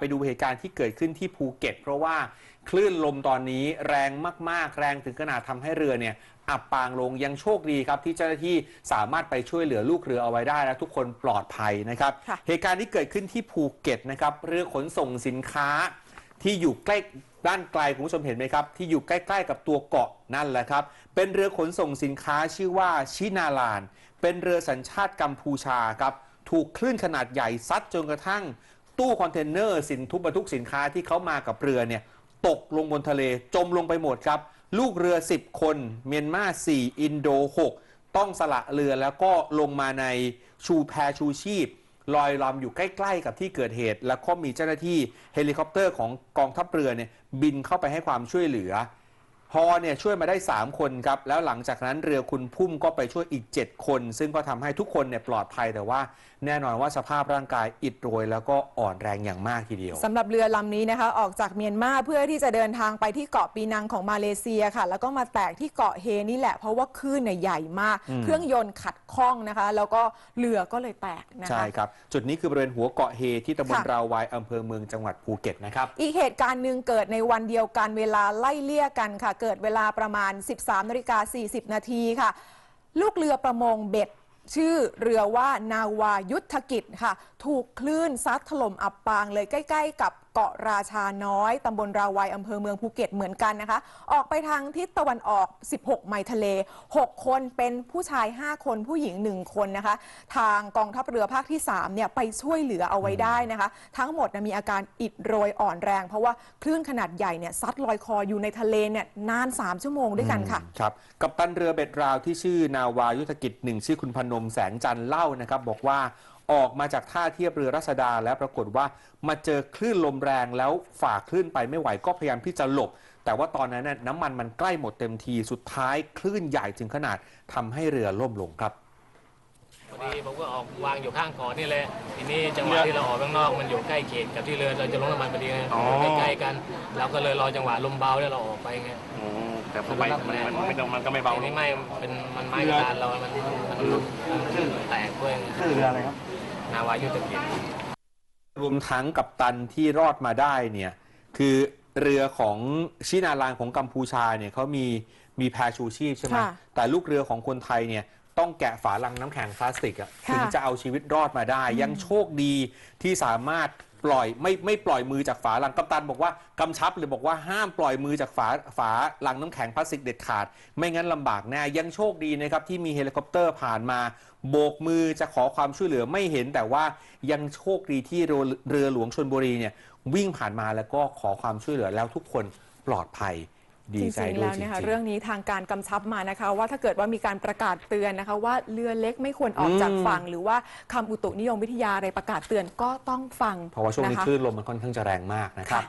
ไปดูเหตุการณ์ที่เกิดขึ้นที่ภูเก็ต เพราะว่าคลื่นลมตอนนี้แรงมาก ๆ แรงถึงขนาดทำให้เรือเนี่ยอับปางลงยังโชคดีครับ ที่เจ้าหน้าที่สามารถไปช่วยเหลือลูกเรือเอาไว้ได้และทุกคนปลอดภัยนะครับค่ะเหตุการณ์ที่เกิดขึ้นที่ภูเก็ตนะครับเรือขนส่งสินค้าที่อยู่ใกล้ด้านไกลคุณผู้ชมเห็นไหมครับ ที่อยู่ใกล้ๆกับตัวเกาะนั่นแหละครับ เป็นเรือขนส่งสินค้าชื่อว่าชินาลาน เป็นเรือสัญชาติกัมพูชาครับถูกคลื่นขนาดใหญ่ซัดจนกระทั่ง ตู้คอนเทนเนอร์สินทุกบรรทุกสินค้าที่เขามากับเรือเนี่ยตกลงบนทะเลจมลงไปหมดครับ ลูกเรือ 10 คน เมียนมา 4 อินโด 6 ต้องสละเรือแล้วก็ลงมาในชูแพชูชีพ ลอยลำอยู่ใกล้ ๆ กับที่เกิดเหตุ แล้วก็มีเจ้าหน้าที่เฮลิคอปเตอร์ของกองทัพเรือเนี่ยบินเข้าไปให้ความช่วยเหลือ พอเนี่ยช่วยมาได้ 3 คนครับ แล้วหลังจากนั้นเรือคุณพุ่มก็ไปช่วยอีก 7 คน ซึ่งก็ทำให้ทุกคนเนี่ยปลอดภัยแต่ว่าแน่นอนว่าสภาพร่างกายอิดโรย แล้วก็อ่อนแรงอย่างมากทีเดียวสำหรับเรือลำนี้นะคะ ออกจากเมียนมาเพื่อที่จะเดินทางไปที่เกาะปีนังของมาเลเซียค่ะ แล้วก็มาแตกที่เกาะเฮนี่แหละเพราะว่าคลื่นเนี่ยใหญ่มากอืมเครื่องยนต์ขัดข้องนะคะ แล้วก็เรือก็เลยแตกนะคะใช่ครับจุดนี้คือบริเวณหัวเกาะเฮที่ตำบลค่ะราวายอำเภอเมืองจังหวัดภูเก็ตนะครับอีกเหตุการณ์หนึ่งเกิดในวันเดียวกันเวลาไล่เลี่ยกันค่ะเกิดเวลาประมาณ 13นาฬิกา40 นาทีค่ะ ลูกเรือประมงเบ็ดชื่อเรือว่านาวายุทธกิจค่ะ ถูกคลื่นซัดถล่มอับปางเลยใกล้ ๆ กับ เกาะราชาน้อยตำบลราวายอำเภอเมืองภูเก็ตเหมือนกันนะคะ ออกไปทางทิศตะวันออก 16 ไมล์ทะเล 6 คนเป็นผู้ชาย 5 คนผู้หญิง 1 คนนะคะ ทางกองทัพเรือภาคที่3เนี่ยไปช่วยเหลือเอาไว้ได้นะคะ ทั้งหมดมีอาการอิดโรยอ่อนแรง เพราะว่าคลื่นขนาดใหญ่เนี่ยซัดลอยคออยู่ในทะเลเนี่ยนาน 3 ชั่วโมงด้วยกันค่ะครับกัปตันเรือเบ็ดราวที่ชื่อนาวายุทธกิจหนึ่งชื่อคุณพนมแสงจันทร์เล่านะครับบอกว่า ออกมาจากท่าเทียบเรือรัศดาแล้วปรากฏว่ามาเจอคลื่นลมแรงแล้วฝ่าคลื่นไปไม่ไหวก็พยายามที่จะหลบ แต่ว่าตอนนั้นน่ะน้ำมันมันใกล้หมดเต็มทีสุดท้ายคลื่นใหญ่ถึงขนาดทำให้เรือล่มลงครับพอดีผมก็ออกวางอยู่ข้างเกาะนี่เลยทีนี้จังหวะที่เราออกข้างนอกมันอยู่ใกล้เขตกับที่เรือเราจะลงน้ำมันพอดีไงอ๋อใกล้ๆกันเราก็เลยรอจังหวะลมเบาแล้วเราออกไปไงอืมแต่พอไปมันมันมันไม่มันก็ไม่เบาทีนี้ไม่เป็นมันไม้กระดานเรา มันมันมันแตกด้วยไงชื่อเรืออะไรครับ นาวายุทธกิจรวมทั้งกับตันที่รอดมาได้เนี่ยคือเรือของชินาลานของกัมพูชาเนี่ยเขามีมีแพชูชีพใช่ไหมค่ะแต่ลูกเรือของคนไทยเนี่ยต้องแกะฝาลังน้ำแข็งพลาสติกอะค่ะ ถึงจะเอาชีวิตรอดมาได้ ยังโชคดีที่สามารถ ปล่อยไม่ไม่ปล่อยมือจากฝาลังกัปตันบอกว่ากำชับเลยบอกว่าห้ามปล่อยมือจากฝาฝาลังน้ำแข็งพลาสติกเด็ดขาด ไม่งั้นลำบากแน่ยังโชคดีนะครับที่มีเฮลิคอปเตอร์ผ่านมา โบกมือจะขอความช่วยเหลือไม่เห็น แต่ว่ายังโชคดีที่เรือเรือหลวงชนบุรีเนี่ยวิ่งผ่านมาแล้วก็ขอความช่วยเหลือแล้วทุกคนปลอดภัย ดีจใจริงๆด้วแล้ยวจริเนี่ยงค่ะๆเรื่องนี้ทางการกำชับมานะคะ ว่าถ้าเกิดว่ามีการประกาศเตือนนะคะ ว่าเรือเล็กไม่ควรออกจากอืมฝั่ง หรือว่าคำอุตุนิยมวิทยาอะไรประกาศเตือนก็ต้องฟังเพราะว่าช่วงนี้นะคะคลื่นลมมันค่อนข้างจะแรงมากนะครับ